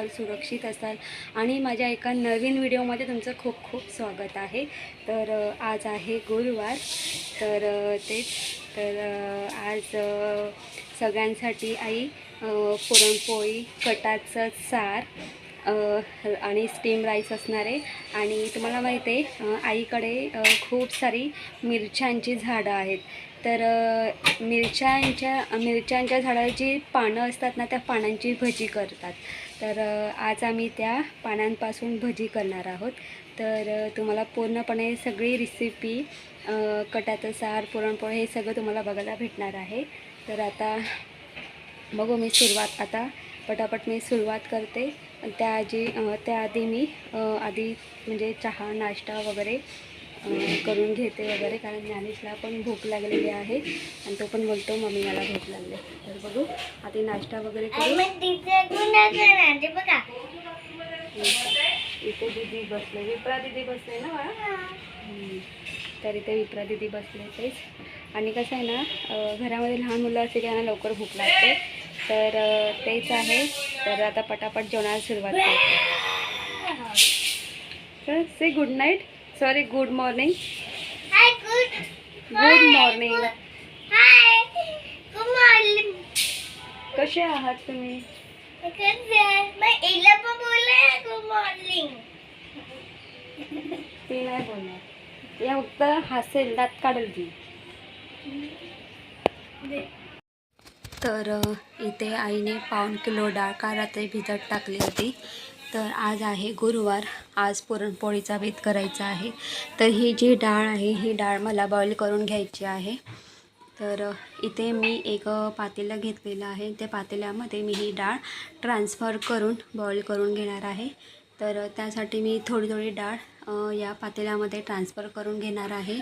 असाल सुरक्षित असाल. आणि माझ्या एका नवीन व्हिडिओमध्ये तुमचं खूप खूप स्वागत आहे. तर आज आहे गुरुवार. तर तेच. तर आज सगळ्यांसाठी आई पुरणपोळी कटाचं सार आणि स्टीम राईस असणार आहे. आणि तुम्हाला माहीत आहे आईकडे खूप सारी मिरच्यांची झाडं आहेत. तर मिरच्यांच्या मिरच्यांच्या झाडाची पानं असतात ना त्या पानांची भजी करतात. तर आज आम्ही त्या पानांपासून भजी करणार आहोत. तर तुम्हाला पूर्णपणे सगळी रेसिपी कटाचं सार पुरणपोळी हे सगळं तुम्हाला बघायला भेटणार आहे. तर आता बघू मी सुरुवात आता पटापट मी सुरुवात करते. त्याआधी त्याआधी मी आधी म्हणजे चहा नाश्ता वगैरे करून घेते वगैरे कारण ज्ञानेशला पण भूक लागलेली आहे आणि तो पण बोलतो मम्मी मला भूक लागली. तर बघू आधी नाश्ता वगैरे करू. बघा. इथे दिदी बसले विप्रा दिदी बसले ना बाळा. तर इथे विप्रा दिदी बसले तेच. आणि कसं आहे ना घरामध्ये लहान मुलं असते त्यांना लवकर भूक लागते. तर तेच आहे. तर आता पटापट जेवणाला सुरुवात करते. तर say good night sorry good morning hi good morning कसे आहात तुम्ही? ती नाही बोलणार. या फक्त हसेल दात काढेल ती. तर इथे आईने पाऊण किलो डाळ का रात्री भिजत टाकली होती. तर आज आहे गुरुवार. आज पुरणपोळीचा बेत करायचा आहे. तर ही जी डाळ आहे ही डाळ मला बॉईल करून घ्यायची आहे. तर इथे मी एक पातेलं घेतलेलं आहे. त्या पातेल्यामध्ये मी ही डाळ ट्रान्सफर करून बॉईल करून घेणार आहे. तर त्यासाठी मी थोडी थोडी डाळ या पातेल्यामध्ये ट्रान्सफर करून घेणार आहे.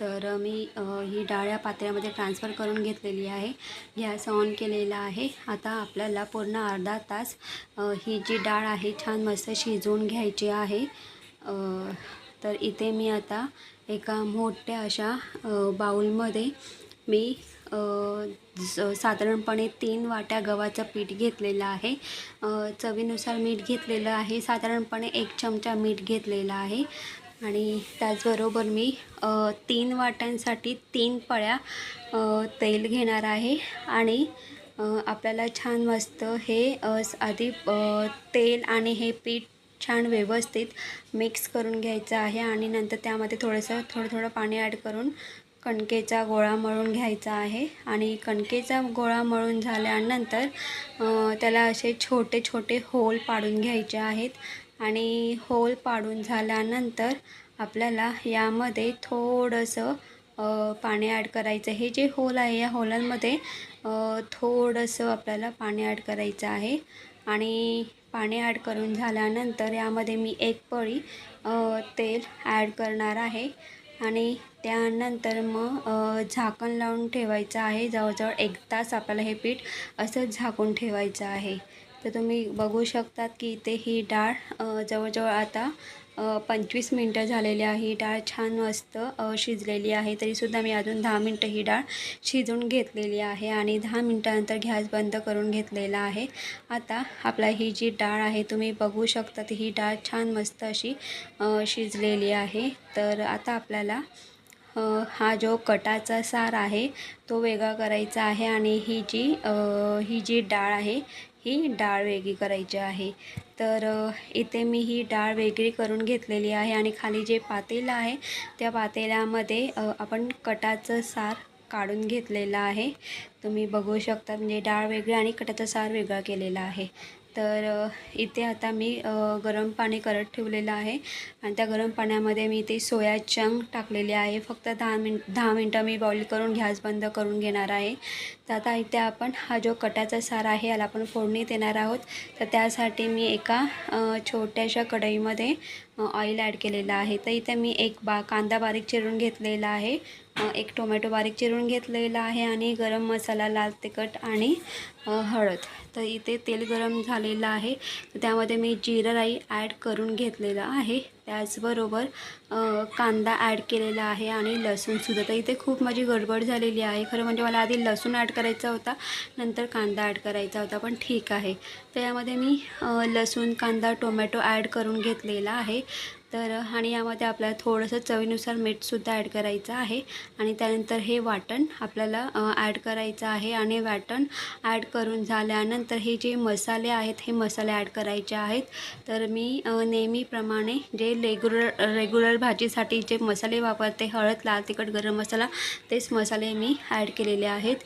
तर मी ही डाळ या पात्र्यामध्ये ट्रान्सफर करून घेतलेली आहे. गॅस ऑन केलेला आहे. आता आपल्याला पूर्ण अर्धा तास ही जी डाळ आहे छान मस्त शिजवून घ्यायची आहे. तर इथे मी आता एका मोठ्या अशा बाऊलमध्ये मी ज- साधारणपणे तीन वाट्या गव्हाचं पीठ घेतलेलं आहे. चवीनुसार मीठ घेतलेलं आहे. साधारणपणे एक चमचा मीठ घेतलेला आहे. आणि त्याचबरोबर मी तीन वाट्यांसाठी तीन पळ्या तेल घेणार आहे आणि आपल्याला छान मस्त हे आधी तेल आणि हे पीठ छान व्यवस्थित मिक्स करून घ्यायचं आहे आणि नंतर त्यामध्ये थोडंसं थोडं थोडं पाणी ॲड करून कणकेचा गोळा मळून घ्यायचा आहे आणि कणकेचा गोळा मळून झाल्यानंतर त्याला असे छोटे छोटे होल पाडून घ्यायचे आहेत. आणि होल पाडून झाल्यानंतर आपल्याला यामध्ये थोडंसं पाणी ॲड करायचं. हे जे होल आहे या होलांमध्ये थोडंसं आपल्याला पाणी ॲड करायचं आहे. आणि पाणी ॲड करून झाल्यानंतर यामध्ये मी एक पळी तेल ॲड करणार आहे. आणि त्यानंतर मग झाकण लावून ठेवायचं आहे. जवळजवळ एक तास आपल्याला हे पीठ असंच झाकून ठेवायचं आहे. तर तुम्ही बघू शकतात की इथे ही डाळ जवळजवळ आता पंचवीस मिनटं झालेली आहे. ही डाळ छान मस्त शिजलेली आहे. तरीसुद्धा मी अजून दहा मिनटं ही डाळ शिजवून घेतलेली आहे आणि दहा मिनटानंतर गॅस बंद करून घेतलेला आहे. आता आपला ही जी डाळ आहे तुम्ही बघू शकता ही डाळ छान मस्त अशी शिजलेली आहे. तर आता आपल्याला हा जो कटाचा सार आहे तो वेगळा करायचा आहे आणि ही जी ही जी डाळ आहे ही डाळ वेगळी करायची आहे. तर इथे मी ही डाळ वेगळी करून घेतलेली आहे आणि खाली जे पातेलं आहे त्या पातेल्यामध्ये आपण कटाचं सार काढून घेतलेलं आहे. तुम्ही बघू शकता म्हणजे डाळ वेगळी आणि कटाचा सार वेगळा केलेला आहे. तर इथे आता मी गरम पाणी करत ठेवलेलं आहे. आणि त्या गरम पाण्यामध्ये मी ते सोया चंग टाकलेले आहे. फक्त दहा मिन दहा मिनटं मी बॉईल करून गॅस बंद करून घेणार आहे. तर आता इथे आपण हा जो कटाचा सार आहे याला आपण फोडणी देणार आहोत. तर त्यासाठी मी एका छोट्याशा कढईमध्ये ऑइल ॲड केलेलं आहे. तर इथे मी एक बा कांदा बारीक चिरून घेतलेला आहे. एक टोमॅटो बारीक चिरून घेतलेला आहे आणि गरम मसाला लाल तिखट आणि हळद. तर इथे तेल गरम झालेलं आहे. तर त्यामध्ये मी जिरं राई ॲड करून घेतलेलं आहे. त्याचबरोबर कांदा ॲड केलेला आहे आणि लसूणसुद्धा तर इथे खूप माझी गडबड झालेली आहे. खरं म्हणजे मला आधी लसूण ॲड करायचा होता नंतर कांदा ॲड करायचा होता पण ठीक आहे. तर यामध्ये मी लसूण कांदा टोमॅटो ॲड करून घेतलेला आहे. तर आणि यामध्ये आपल्याला थोडंसं चवीनुसार मीठसुद्धा ॲड करायचं आहे. आणि त्यानंतर हे वाटण आपल्याला ॲड करायचं आहे. आणि वाटण ॲड करून झाल्यानंतर हे जे मसाले आहेत हे मसाले ॲड करायचे आहेत. तर मी नेहमीप्रमाणे जे रेग्युलर रेग्युलर भाजीसाठी जे मसाले वापरते हळद लाल तिखट गरम मसाला तेच मसाले मी ॲड केलेले आहेत.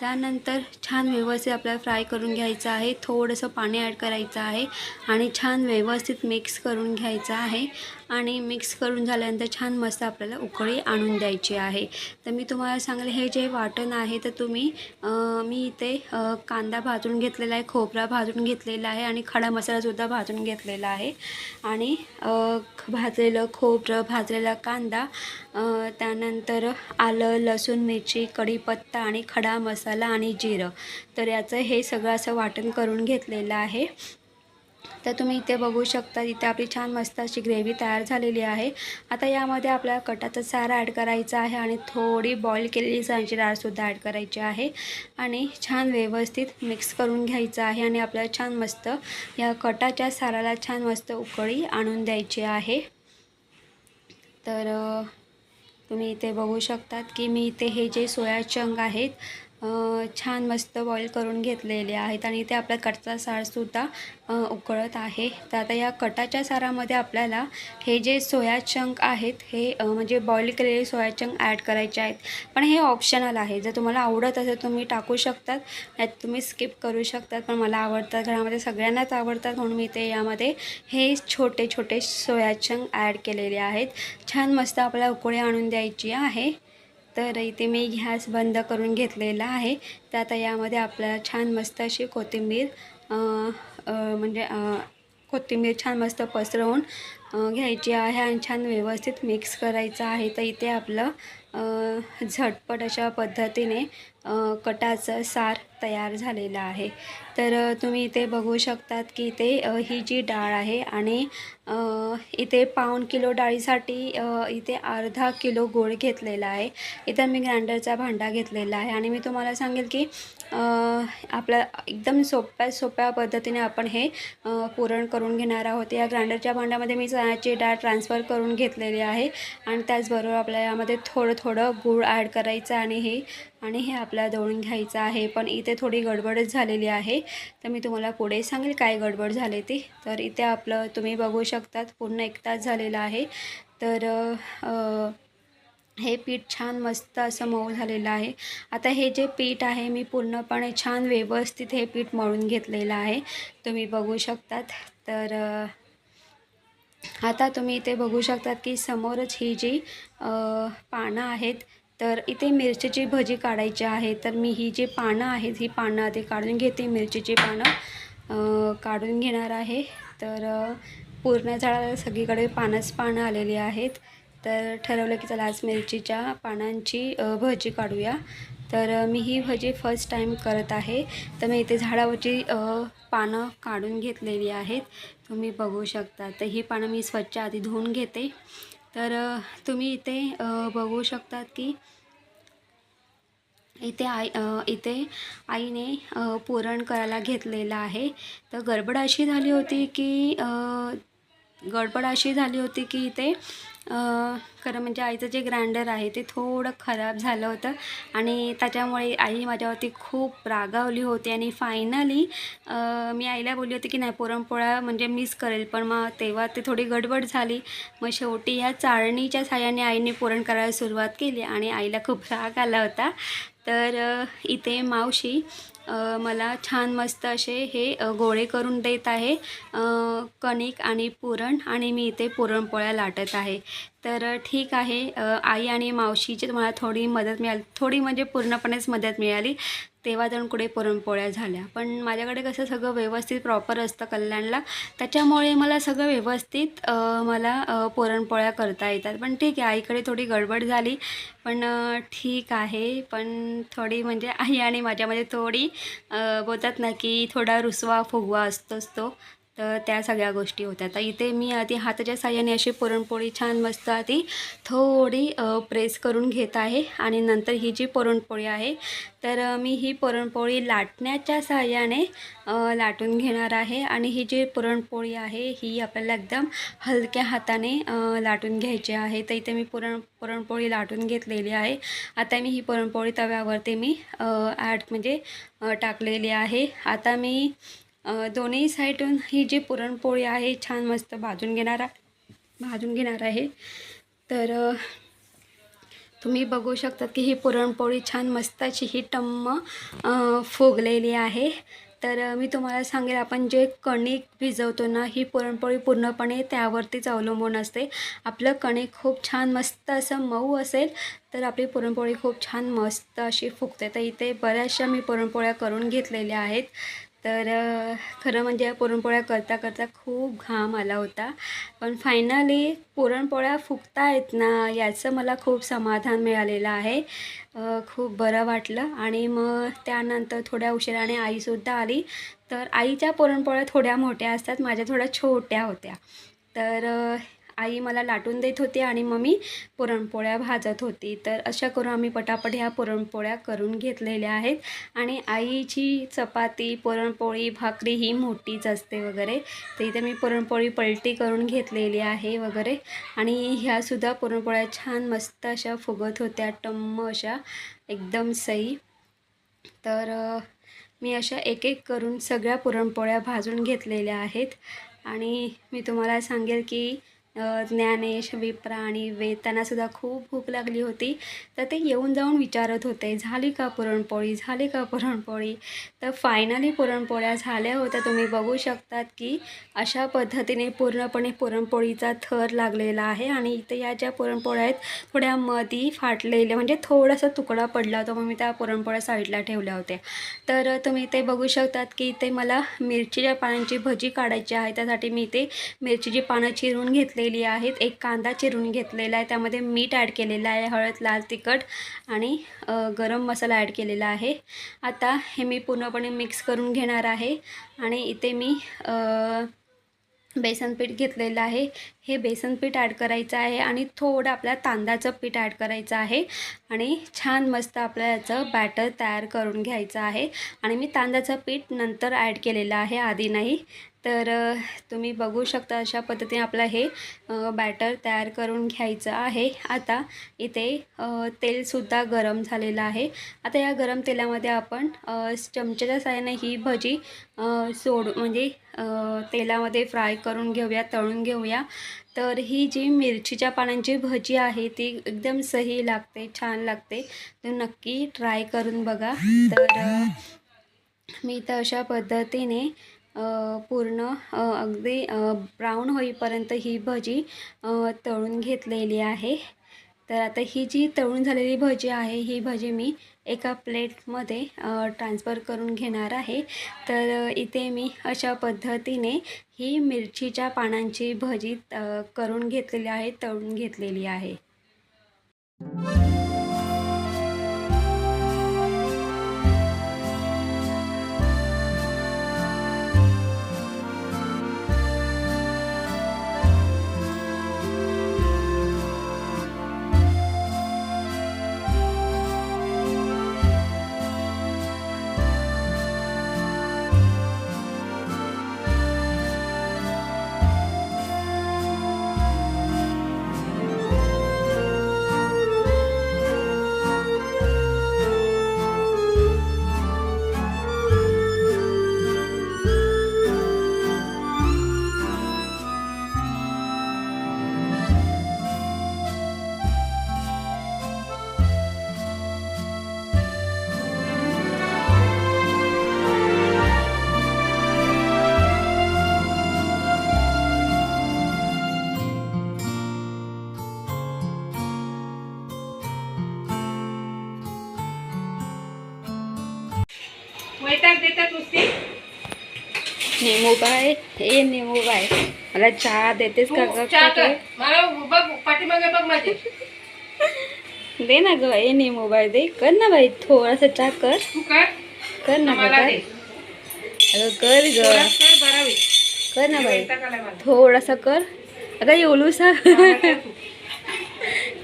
त्यानंतर छान व्यवस्थित आपल्याला फ्राय करून घ्यायचं आहे. थोडंसं पाणी ॲड करायचं आहे. आणि छान व्यवस्थित मिक्स करून घ्यायचं आहे. आणि मिक्स करून झाल्यानंतर छान मस्त आपल्याला उकळी आणून द्यायची आहे. तर मी तुम्हाला सांगले हे जे वाटण आहे तर तुम्ही मी इथे कांदा भाजून घेतलेला आहे खोबरा भाजून घेतलेला आहे आणि खडा मसालासुद्धा भाजून घेतलेला आहे. आणि भाजलेलं खोबरं भाजलेला कांदा त्यानंतर आलं लसूण मिरची कढीपत्ता आणि खडा मसाला आणि जिरं. तर याचं हे सगळं असं वाटण करून घेतलेलं आहे. तर तुम्ही इथे बघू शकता इथे आपली छान मस्त अशी ग्रेव्ही तयार झालेली आहे. आता यामध्ये आपल्याला कटाचा सारा ॲड करायचा आहे आणि थोडी बॉईल केलेली सांची डाळसुद्धा ॲड करायची आहे. आणि छान व्यवस्थित मिक्स करून घ्यायचं आहे आणि आपल्याला छान मस्त या कटाच्या साराला छान मस्त उकळी आणून द्यायची आहे. तर तुम्ही इथे बघू शकतात की मी इथे हे जे सोया चंग आहेत छान मस्त बॉईल करून घेतलेले आहेत आणि इथे आपला कटचा सारसुद्धा उकळत आहे. तर आता या कटाच्या सारामध्ये आपल्याला हे जे सोया चंक आहेत हे म्हणजे बॉईल केलेले सोया चंक ॲड करायचे आहेत. पण हे ऑप्शनल आहे. जर तुम्हाला आवडत असेल तुम्ही टाकू शकतात. यात तुम्ही स्किप करू शकतात. पण मला आवडतात. घरामध्ये सगळ्यांनाच आवडतात म्हणून मी ते यामध्ये हे छोटे छोटे सोया चंक ॲड केलेले आहेत. छान मस्त आपल्याला उकळी आणून द्यायची आहे. तर इथे मी गॅस बंद करून घेतलेला आहे. तर आता यामध्ये आपल्याला छान मस्त अशी कोथिंबीर म्हणजे कोथिंबीर छान मस्त पसरवून घ्यायची आहे आणि छान व्यवस्थित मिक्स करायचं आहे. तर इथे आपलं झटपट अशा पद्धतीने कटाचं सार तयार झालेलं आहे. तर तुम्ही इथे बघू शकतात की इथे ही जी डाळ आहे आणि इथे पाऊण किलो डाळीसाठी इथे अर्धा किलो गूळ घेतलेला आहे. इथं मी ग्राइंडरचा भांडा घेतलेला आहे आणि मी तुम्हाला सांगेल की अ, आपल्या एकदम सोप्या सोप्या पद्धतीने आपण हे पुरण करून घेणार आहोत. या ग्राइंडरच्या भांड्यामध्ये मी चण्याची डाळ ट्रान्सफर करून घेतलेली आहे आणि त्याचबरोबर आपल्याला यामध्ये थोडं थोडं गूळ ॲड करायचं आणि हे आणि हे आपल्याला दळून घ्यायचं आहे. पण इथे थोडी गडबडच झालेली आहे. तर मी तुम्हाला पुढे सांगेल काय गडबड झाले ती. तर इथे आपलं तुम्ही बघू शकतात पूर्ण एक तास झालेला आहे. तर हे पीठ छान मस्त असं मऊ झालेलं आहे. आता हे जे पीठ आहे मी पूर्णपणे छान व्यवस्थित हे पीठ मळून घेतलेलं आहे. तुम्ही बघू शकतात. तर आता तुम्ही इथे बघू शकतात की समोरच ही जी पानं आहेत तर इथे मिरचीची भजी काढायची आहे. तर मी ही जी पानं आहेत ही पानं आधी काढून घेते. मिरचीची पानं काढून घेणार आहे. तर पूर्ण झाडाला सगळीकडे पानंच पानं आलेली आहेत. तर ठरवलं की चला आज मिरचीच्या पानांची भजी काढूया. तर मी ही भजी फर्स्ट टाईम करत आहे. तर मी इथे झाडावरची पानं काढून घेतलेली आहेत. तुम्ही बघू शकता. तर ही पानं मी स्वच्छ आधी धुवून घेते. तर तुम्ही इथे बघू शकतात की इथे आई इथे आईने पुरण करायला घेतलेलं आहे. तर गडबड अशी झाली होती की गडबड अशी झाली होती की इथे खरं म्हणजे आईचं जे ग्राइंडर आहे ते थोडं खराब झालं होतं. आणि त्याच्यामुळे आई माझ्यावरती खूप रागावली होती आणि फायनली मी आईला बोलली होती की नाही पुरणपोळा म्हणजे मिस करेल पण मग तेव्हा ते थोडी गडबड झाली. मग शेवटी ह्या चाळणीच्या साह्याने आईने पुरण करायला सुरुवात केली आणि आईला खूप राग आला होता. तर इथे मावशी मला छान मस्त असे हे गोळे करून देत आहे. कणिक आणि पुरण आणि मी इथे पुरणपोळ्या लाटत आहे. तर ठीक आहे. आई आणि मावशीची तुम्हाला थोडी मदत मिळाली. थोडी म्हणजे पूर्णपणेच मदत मिळाली. तेव्हा जाऊन कुठे पुरणपोळ्या झाल्या. पण माझ्याकडे कसं सगळं व्यवस्थित प्रॉपर असतं कल्याणला. त्याच्यामुळे मला सगळं व्यवस्थित मला पुरणपोळ्या करता येतात. पण ठीक आहे आईकडे थोडी गडबड झाली. पण ठीक आहे. पण थोडी म्हणजे आई आणि माझ्यामध्ये थोडी बोलतात ना की थोडा रुसवा फुगवा असतोच तो. तर त्या सगळ्या गोष्टी होत्या. तर इथे मी आधी हाताच्या साह्याने अशी पुरणपोळी छान मस्त आधी थोडी प्रेस करून घेत आहे आणि नंतर ही जी पुरणपोळी आहे तर मी ही पुरणपोळी लाटण्याच्या साहाय्याने लाटून घेणार आहे आणि ही जी पुरणपोळी आहे ही आपल्याला एकदम हलक्या हाताने लाटून घ्यायची आहे. तर इथे मी पुरण पुरणपोळी लाटून घेतलेली आहे. आता मी ही पुरणपोळी तव्यावरती मी ॲड म्हणजे टाकलेली आहे. आता मी दोन्ही साईडून ही जी पुरणपोळी आहे छान मस्त भाजून घेणार भाजून घेणार आहे. तर तुम्ही बघू शकतात की ही पुरणपोळी छान मस्त अशी ही टम्म फुगलेली आहे. तर मी तुम्हाला सांगेल आपण जे कणिक भिजवतो ना ही पुरणपोळी पूर्णपणे त्यावरतीच अवलंबून असते. आपलं कणिक खूप छान मस्त असं मऊ असेल तर आपली पुरणपोळी खूप छान मस्त अशी फुगते. तर इथे बऱ्याचशा मी पुरणपोळ्या करून घेतलेल्या आहेत. तर खरं म्हणजे या पुरणपोळ्या करता करता खूप घाम आला होता. पण फायनली पुरणपोळ्या फुगता आहेत ना याचं मला खूप समाधान मिळालेलं आहे. खूप बरं वाटलं आणि मग त्यानंतर थोड्या उशिराने आईसुद्धा आली. तर आईच्या पुरणपोळ्या थोड्या मोठ्या असतात माझ्या थोड्या छोट्या होत्या. तर आई मला लाटून देत होती आणि मग मी पुरणपोळ्या भाजत होती. तर अशा करून आम्ही पटापट ह्या पुरणपोळ्या करून घेतलेल्या आहेत. आणि आईची चपाती पुरणपोळी भाकरी ही मोठीच असते वगैरे. तर इथे मी पुरणपोळी पलटी करून घेतलेली आहे वगैरे. आणि ह्यासुद्धा पुरणपोळ्या छान मस्त अशा फुगत होत्या टम्म अशा एकदम सई. तर मी अशा एक एक करून सगळ्या पुरणपोळ्या भाजून घेतलेल्या आहेत. आणि मी तुम्हाला सांगेल की ज्ञानेश विप्रा आणि वेद त्यांनासुद्धा खूप भूक लागली होती. तर ते येऊन जाऊन विचारत होते झाली का पुरणपोळी? झाली का पुरणपोळी? तर फायनली पुरणपोळ्या झाल्या होत्या. तुम्ही बघू शकतात की अशा पद्धतीने पूर्णपणे पुरणपोळीचा थर लागलेला आहे आणि इथे या ज्या पुरणपोळ्या आहेत थोड्या मधी फाटलेल्या म्हणजे थोडासा तुकडा पडला होता मग मी त्या पुरणपोळ्या साईडला ठेवल्या होत्या. तर तुम्ही ते बघू शकतात की इथे मला मिरचीच्या पानांची भजी काढायची आहे. त्यासाठी मी इथे मिरचीची पानं चिरून घेतलेली आहेत. एक कांदा चिरून घेतलेला आहे. त्यामध्ये मीठ ॲड केलेलं आहे. हळद लाल तिखट आणि गरम मसाला ॲड केलेला आहे. आता हे मी पूर्णपणे मिक्स करून घेणार आहे. आणि इथे मी बेसन पीठ घेतलेलं आहे. हे बेसन पीठ ॲड करायचं आहे आणि थोडं आपल्या तांदळाचं पीठ ॲड करायचं आहे. आणि छान मस्त आपल्या याचं बॅटर तयार करून घ्यायचं आहे. आणि मी तांदळाचं पीठ नंतर ॲड केलेलं आहे आधी नाही. तर तुम्ही बघू शकता अशा पद्धतीने आपलं हे बॅटर तयार करून घ्यायचं आहे. आता इथे तेलसुद्धा गरम झालेलं आहे. आता या गरम तेलामध्ये आपण चमच्याच्या साह्याने ही भजी सोड म्हणजे तेलामध्ये फ्राय करून घेऊया तळून घेऊया. तर ही जी मिरचीच्या पानांची भजी आहे ती एकदम सही लागते छान लागते. तर नक्की ट्राय करून बघा. तर मी तर अशा पद्धतीने पूर्ण अगदी ब्राऊन होईपर्यंत ही भजी तळून घेतलेली आहे. तर आता ही जी तळून झालेली भजी आहे ही भजी मी एका प्लेटमध्ये ट्रान्सफर करून घेणार आहे. तर इथे मी अशा पद्धतीने ही मिरचीच्या पानांची भजी करून घेतलेली आहे तळून घेतलेली आहे. हे नेमूबाई मला चहा देतेस का ग दे ना ग हे नेमूबाई दे. कर ना बाई थोडासा चहा कर. कर. ना अगं कर ग. कर ना बाई. थोडासा कर. अगं एवढूसा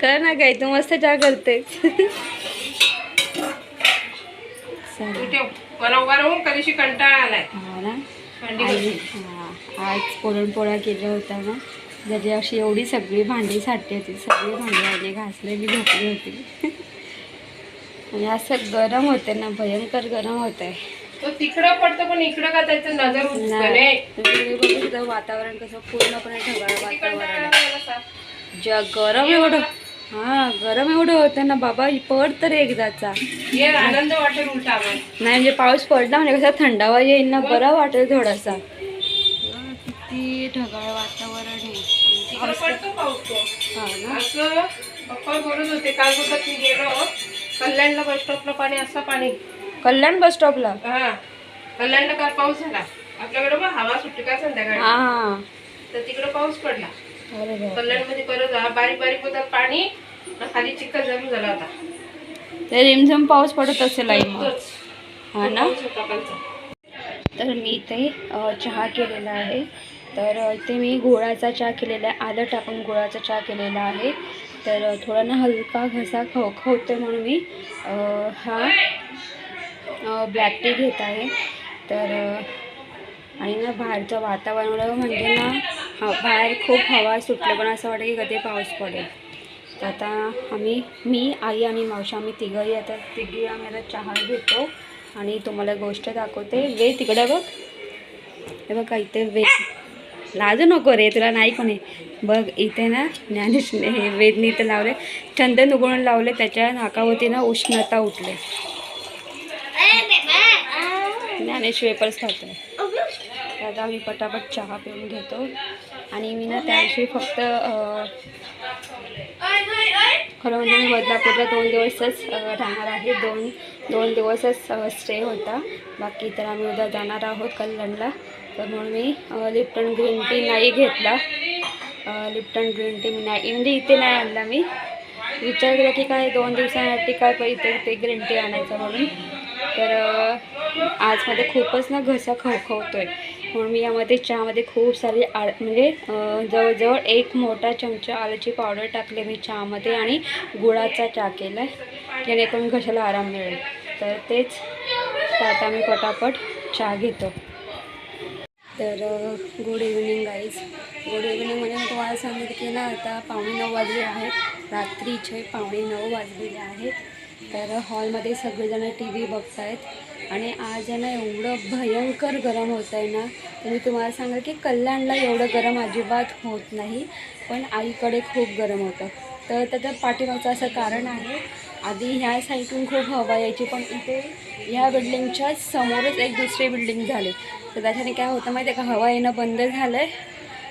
कर ना काय तू मस्त चहा करते. तू ठेव. मला उभा राहून कधीशी कंटाळा आलाय. आज पुरणपोळ्या केल्या होत्या ना. त्याची अशी एवढी सगळी भांडी साठली होती. सगळी भांडी आली घासलेली झोपली होती. आणि असं गरम होते ना. भयंकर गरम होत आहे तो तिकडं पडतो पण इकडं का त्याचं नजर वातावरण कसं पूर्णपणे ढगाळ वातावरण. जग गरम एवढं हा गरम एवढं होतं ना बाबा पड तर एकदाचा. आनंद वाटेल उलटा नाही म्हणजे पाऊस पडला म्हणजे कसा थंडावा येईल ना बरा वाटेल थोडासा. ढगाळ वातावरण आहे. हा पप्पा बोलत होते काल बोलत मी गेलो. कल्याणला बस स्टॉपला पाणी असं पाणी. कल्याण बस स्टॉपला हा. कल्याणला काल पाऊस झाला. आपल्याकडे बघ हवा सुटली का संध्याकाळी? हा. तर तिकडे पाऊस पडला. कल्याणमध्ये परत बारीक बारीक होता पाणी खाली चिखल जमा झाला होता. ते रिमझिम पाऊस पडत असेल आई मग. हा ना. तर मी इथे चहा केलेला आहे. तर इथे मी गुळाचा चहा केलेला आहे. आलं टाकून गुळाचा चहा केलेला आहे. तर थोडा ना हलका घसा खव खवते म्हणून मी हा ब्लॅक टी घेत आहे. तर आणि ना बाहेरचं वातावरण म्हणजे ना हा बाहेर खूप हवा सुटलं. पण असं वाटतं की कधी पाऊस पडेल. तर आता आम्ही मी आई आणि मावशी आम्ही तिघंही आता तिघी आम्ही आता चहा घेतो. आणि तुम्हाला गोष्ट दाखवते. वे तिकडे बघ. हे बघा इथे वे लाजू नको रे तुला नाही कोणी. बघ इथे ना ज्ञानेशने हे वेदनी इथे लावले चंदन उगवून लावले त्याच्या नाकावरती ना उष्णता उठले. ज्ञानेश वेपर्स खातोय दादा मी पटापट चहा पिऊन घेतो. आणि मी ना त्याविषयी फक्त खरं म्हणजे मी बदलापूरला दोन दिवसच राहणार आहे. दोन दोन दिवसच स्टे होता. बाकी तर आम्ही उद्या जाणार आहोत कल्याणला. तर म्हणून मी लिप्टन ग्रीन टी नाही घेतला. लिप्टन ग्रीन टी मी नाही म्हणजे इथे नाही आणला मी. विचार केला की काय दोन दिवसांसाठी काय पण इथे ते ग्रीन टी आणायचं म्हणून. तर आजमध्ये खूपच ना घसा खवखवतो आहे म्हणून मी यामध्ये चहामध्ये खूप सारी आळ म्हणजे जवळजवळ एक मोठा चमचा आल्याची पावडर टाकले मी चहामध्ये आणि गुळाचा चहा केला आहे जेणेकरून घशाला आराम मिळेल. तर तेच. आता मी पटापट चहा घेतो. तर good evening guys. Good evening म्हणजे मी तुम्हाला सांगितलं की ना आता पावणे नऊ वाजले आहेत. रात्रीचे पावणे नऊ वाजलेले आहेत. तर हॉलमध्ये सगळेजण टी व्ही बघत आहेत आणि आज आहे ना एवढं भयंकर गरम होतं आहे ना तर मी तुम्हाला सांगा की कल्याणला एवढं गरम अजिबात होत नाही पण आईकडे खूप गरम होतं. तर त्याचं पाठीमागचं असं कारण आहे आधी ह्या साईडून खूप हवा यायची पण इथे ह्या बिल्डिंगच्या समोरच एक दुसरी बिल्डिंग झाली. तर त्याच्याने काय होतं माहिती आहे का हवा येणं बंद झालं आहे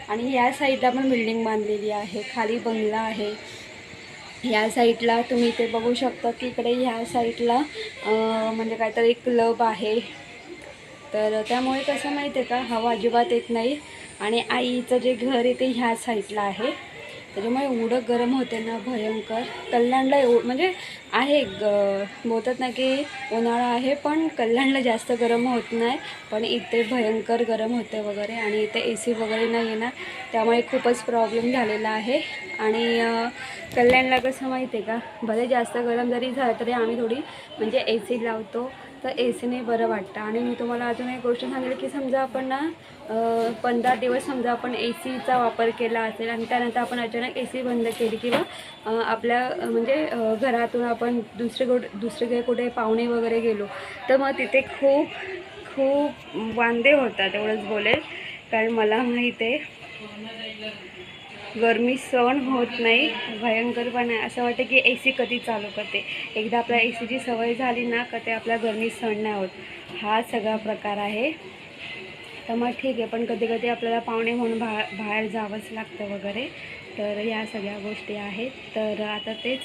आणि ह्या साईडला पण बिल्डिंग बांधलेली आहे खाली बंगला आहे. ह्या साईडला तुम्ही इथे बघू शकता की इकडे ह्या साईडला अं, म्हणजे काहीतरी क्लब आहे. तर त्यामुळे कसं माहिती आहे का हवा अजिबात येत नाही. आणि आईचं जे घर आहे ते ह्या साईडला आहे त्याच्यामुळे एवढं गरम होते ना भयंकर. कल्याणला एव म्हणजे आहे ग बोलतात ना की उन्हाळा आहे पण कल्याणला जास्त गरम होत नाही. पण इथे भयंकर गरम होते वगैरे आणि इथे ए सी वगैरे नाही येणार त्यामुळे खूपच प्रॉब्लेम झालेला आहे. आणि कल्याणला कसं माहिती आहे का भले जास्त गरम जरी झालं तरी आम्ही थोडी म्हणजे ए सी लावतो. तर ए सीने बरं वाटतं. आणि मी तुम्हाला अजून एक गोष्ट सांगेल की समजा आपण ना पंधरा दिवस समजा आपण ए सीचा वापर केला असेल आणि त्यानंतर आपण अचानक ए सी बंद केली किंवा आपल्या म्हणजे घरातून आपण दुसरे कुठे दुसरीकडे कुठे पाहुणे वगैरे गेलो तर मग तिथे खूप खूप वांदे होतात एवढंच बोलेल. कारण मला माहीत आहे गरमी सहन होत नाही भयंकरपणा आहे. असं वाटतं की ए सी कधी चालू करते. एकदा आपल्या ए सीची सवय झाली ना का ते आपल्या गरमी सहन नाही होत. हा सगळा प्रकार आहे. तर मग ठीक आहे पण कधी कधी आपल्याला पाहुणे म्हणून बा बाहेर जावंच लागतं वगैरे. तर या सगळ्या गोष्टी आहेत. तर आता तेच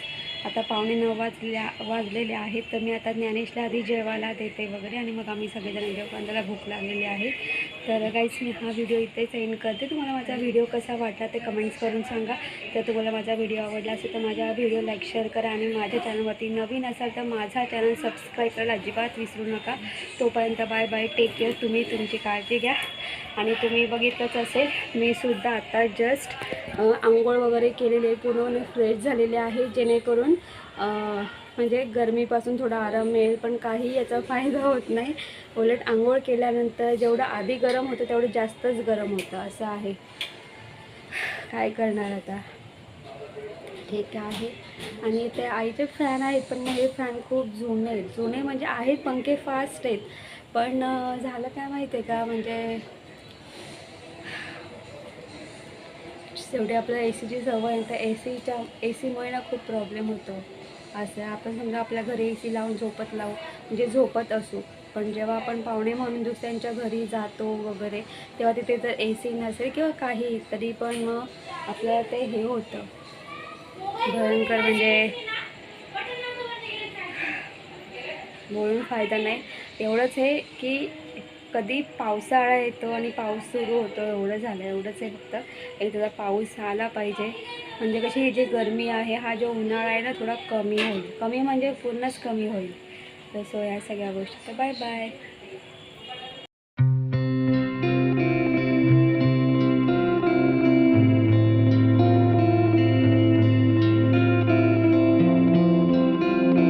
आता पाहुणे न वाजल्या वाजलेले आहेत. तर मी आता ज्ञानेशला आधी जेवायला देते वगैरे आणि मग आम्ही सगळेजण जेव्हा त्याला भूक लागलेली आहे. तर काहीच मी हा व्हिडिओ इथेच एंड करते. तुम्हाला माझा व्हिडिओ कसा वाटला ते कमेंट्स करून सांगा. तर तुम्हाला माझा व्हिडिओ आवडला असेल तर माझ्या व्हिडिओ लाईक शेअर करा आणि माझ्या चॅनलवरती नवीन असाल तर माझा चॅनल सबस्क्राईब करायला अजिबात विसरू नका. तोपर्यंत बाय बाय टेक केअर तुम्ही तुमची काळजी घ्या. आणि तुम्ही बघितलंच असेल मी सुद्धा आता जस्ट आंघोळ वगैरे केलेले पूर्ण फ्रेश झालेले आहे. जेणेकरून म्हणजे गरमीपासून थोडा आराम मिळेल पण काही याचा फायदा होत नाही. उलट आंघोळ केल्यानंतर जेवढं आधी गरम होतं तेवढं जास्तच गरम होतं असं आहे. काय करणार आता? ठीक आहे. आणि इथे आईचे फॅन आहेत पण मग हे फॅन खूप जुने आहेत. जुने म्हणजे आहेत पंखे फास्ट आहेत. पण झालं काय माहिती आहे का? म्हणजे शेवटी आपल्याला ए सीची सवय आहे तर ए सीच्या ए सीमुळे ना खूप प्रॉब्लेम होतो. असं आपण समजा आपल्या घरी ए सी लावून झोपत लावू म्हणजे झोपत असू पण जेव्हा आपण पाहुणे म्हणून दुसऱ्यांच्या घरी जातो वगैरे तेव्हा तिथे जर ए सी नसेल किंवा काही तरी पण मग आपल्याला ते हे होतं. भयंकर म्हणजे बोलून फायदा नाही. एवढंच आहे की कधी पावसाळा येतो आणि पाऊस सुरू होतो एवढं झालं एवढंच आहे फक्त. एक त्याचा पाऊस आला पाहिजे. म्हणजे कशी ही जी गरमी आहे हा जो उन्हाळा आहे ना थोडा कमी होईल. कमी म्हणजे पूर्णच कमी होईल. तर सो या सगळ्या गोष्टी. तर बाय बाय